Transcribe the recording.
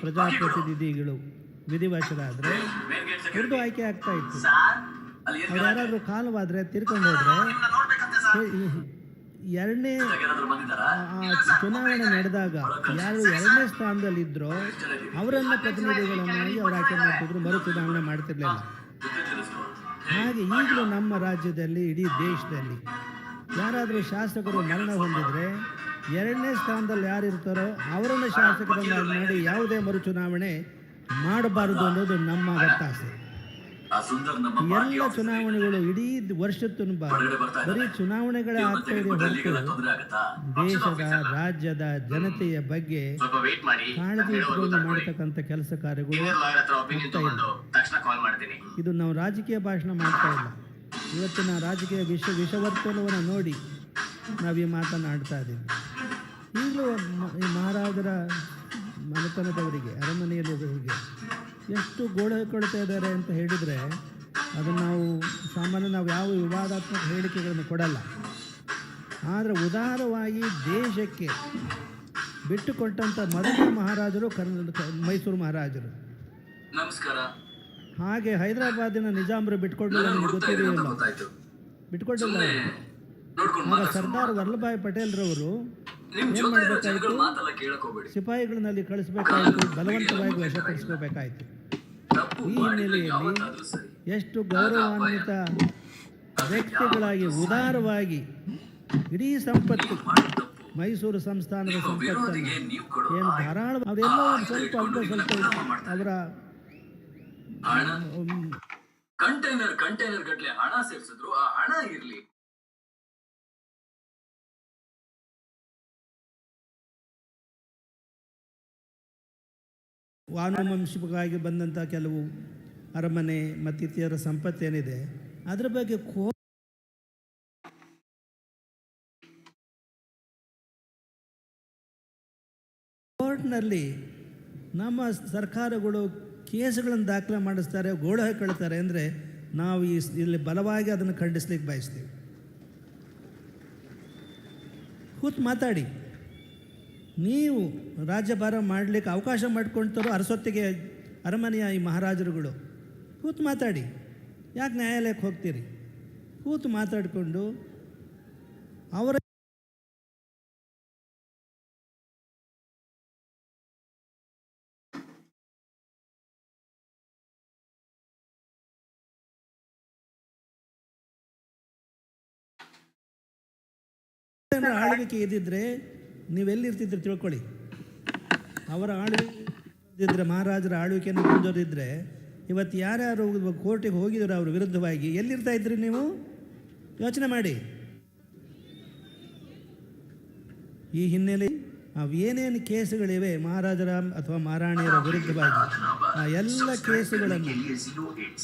ಪ್ರಜಾಪ್ರತಿನಿಧಿಗಳು ವಿಧಿವಶರಾದರೆ ಅವ್ರದ್ದು ಆಯ್ಕೆ ಆಗ್ತಾ ಇತ್ತು. ಅವ್ರು ಯಾರಾದರೂ ಕಾಲವಾದರೆ ತಿರ್ಕೊಂಡು ಹೋದರೆ ಎರಡನೇ ಚುನಾವಣೆ ನಡೆದಾಗ ಯಾರು ಎರಡನೇ ಸ್ಥಾನದಲ್ಲಿದ್ದರೋ ಅವರನ್ನ ಪ್ರತಿನಿಧಿಗಳನ್ನಾಗಿ ಅವ್ರು ಆಯ್ಕೆ ಮಾಡ್ತಿದ್ರು, ಮರು ಚುನಾವಣೆ ಮಾಡ್ತಿರ್ಲಿಲ್ಲ. ಹಾಗೆ ಈಗಲೂ ನಮ್ಮ ರಾಜ್ಯದಲ್ಲಿ, ಇಡೀ ದೇಶದಲ್ಲಿ ಯಾರಾದರೂ ಶಾಸಕರು ಮರಣ ಹೊಂದಿದರೆ ಎರಡನೇ ಸ್ಥಾನದಲ್ಲಿ ಯಾರಿರ್ತಾರೋ ಅವರನ್ನು ಶಾಸಕರನ್ನಾಗಿ ಮಾಡಿ ಯಾವುದೇ ಮರು ಚುನಾವಣೆ ಮಾಡಬಾರದು ಅನ್ನೋದು ನಮ್ಮ ಒತ್ತಾಸೆ. ಎಲ್ಲ ಚುನಾವಣೆಗಳು ಇಡೀ ವರ್ಷ ತುಂಬ ಬರೀ ಚುನಾವಣೆಗಳೇ ದೇಶದ ರಾಜ್ಯದ ಜನತೆಯ ಬಗ್ಗೆ ಕಾಳಜಿ ಮಾಡತಕ್ಕಂಥ ಕೆಲಸ ಕಾರ್ಯಗಳು ಇದು ನಾವು ರಾಜಕೀಯ ಭಾಷಣ ಮಾಡ್ತಾ ಇಲ್ಲ. ಇವತ್ತಿನ ರಾಜಕೀಯ ವಿಷ ವಿಷವರ್ತನವನ್ನು ನೋಡಿ ನಾವು ಈ ಮಾತನಾಡ್ತಾ ಇದ್ದೀವಿ. ಈಗಲೂ ಈ ಮಹಾರಾಜರ ಮನೆತನದವರಿಗೆ ಅರಮನೆಯಲ್ಲಿರೋರಿಗೆ ಎಷ್ಟು ಗೋಳ ಕೊಡ್ತಾ ಇದ್ದಾರೆ ಅಂತ ಹೇಳಿದರೆ ಅದನ್ನು ನಾವು ಸಾಮಾನ್ಯ ನಾವು ಯಾವ ವಿವಾದಾತ್ಮಕ ಹೇಳಿಕೆಗಳನ್ನು ಕೊಡಲ್ಲ. ಆದರೆ ಉದಾರವಾಗಿ ದೇಶಕ್ಕೆ ಬಿಟ್ಟುಕೊಟ್ಟಂಥ ಮೊದಲ ಮಹಾರಾಜರು ಕರ್ನಾಟಕ ಮೈಸೂರು ಮಹಾರಾಜರು. ನಮಸ್ಕಾರ. ಹಾಗೆ ಹೈದರಾಬಾದಿನ ನಿಜಾಮರು ಬಿಟ್ಕೊಡ್ಲಿಲ್ಲ ನಿಮ್ಗೆ ಗೊತ್ತಾಯ್ತು ಬಿಟ್ಕೊಟ್ಟಿಲ್ಲ ಆಗ ಸರ್ದಾರ್ ವಲ್ಲಭಾಯ್ ಪಟೇಲ್ ರವರು ಏನ್ ಮಾಡ್ಬೇಕಾಯ್ತು? ಸಿಪಾಯಿಗಳನ್ನಲ್ಲಿ ಕಳಿಸ್ಬೇಕಾಯ್ತು ಬಲವಂತವಾಗಿ ವಶಪಡಿಸ್ಕೋಬೇಕಾಯ್ತು ಈ ಹಿನ್ನೆಲೆಯಲ್ಲಿ ಎಷ್ಟು ಗೌರವಾನ್ವಿತ ವ್ಯಕ್ತಿಗಳಾಗಿ ಉದಾರವಾಗಿ ಇಡೀ ಸಂಪತ್ತು ಮೈಸೂರು ಸಂಸ್ಥಾನದ ಸಂಪತ್ತನ್ನು ಕೊಡೋ ಏನು ಧಾರಾಳ ಅವರೆಲ್ಲ ಒಂದು ಸ್ವಲ್ಪ ಅಲ್ಪ ಸ್ವಲ್ಪ ಅವರ ಹಣ? ಕಂಟೈನರ್ ಕಂಟೈನರ್ ಗಟ್ಲೆ ಹಣ ಸೇರಿಸಿದ್ರು. ಆ ಹಣ ಇರ್ಲಿ. ವಾನುವಂಶಿಕವಾಗಿ ಬಂದಂಥ ಕೆಲವು ಅರಮನೆ ಮತ್ತಿತರ ಸಂಪತ್ತೇನಿದೆ, ಅದರ ಬಗ್ಗೆ ಕೋ ಕೋರ್ಟ್ನಲ್ಲಿ ನಮ್ಮ ಸರ್ಕಾರಗಳು ಕೇಸುಗಳನ್ನು ದಾಖಲೆ ಮಾಡಿಸ್ತಾರೆ ಗೋಳು ಹಾಕೊಳ್ತಾರೆ ಅಂದರೆ ನಾವು ಈ ಇಲ್ಲಿ ಬಲವಾಗಿ ಅದನ್ನು ಖಂಡಿಸ್ಲಿಕ್ಕೆ ಬಯಸ್ತೀವಿ. ಕೂತು ಮಾತಾಡಿ. ನೀವು ರಾಜ್ಯಭಾರ ಮಾಡಲಿಕ್ಕೆ ಅವಕಾಶ ಮಾಡಿಕೊಳ್ತಾರೋ ಅರಸೊತ್ತಿಗೆ ಅರಮನೆಯ ಈ ಮಹಾರಾಜರುಗಳು. ಕೂತು ಮಾತಾಡಿ. ಯಾಕೆ ನ್ಯಾಯಾಲಯಕ್ಕೆ ಹೋಗ್ತೀರಿ? ಕೂತು ಮಾತಾಡಿಕೊಂಡು ಅವರ ಆಳ್ವಿಕೆ ಇದ್ದಿದ್ರೆ ನೀವೆಲ್ಲಿರ್ತಿದ್ರು ತಿಳ್ಕೊಳ್ಳಿ. ಅವರ ಆಳ್ವಿಕೆ ಮಹಾರಾಜರ ಆಳ್ವಿಕೆಯನ್ನು ಮುಂದುವರೆದಿದ್ರೆ ಇವತ್ತು ಯಾರ್ಯಾರು ಕೋರ್ಟಿಗೆ ಹೋಗಿದ್ರು ಅವ್ರ ವಿರುದ್ಧವಾಗಿ ಎಲ್ಲಿರ್ತಾ ಇದ್ರಿ ನೀವು? ಯೋಚನೆ ಮಾಡಿ. ಈ ಹಿನ್ನೆಲೆ ಅವೇನೇನು ಕೇಸುಗಳಿವೆ ಮಹಾರಾಜರ ಅಥವಾ ಮಹಾರಾಣಿಯರ ವಿರುದ್ಧವಾಗಿ, ಆ ಎಲ್ಲ ಕೇಸುಗಳನ್ನು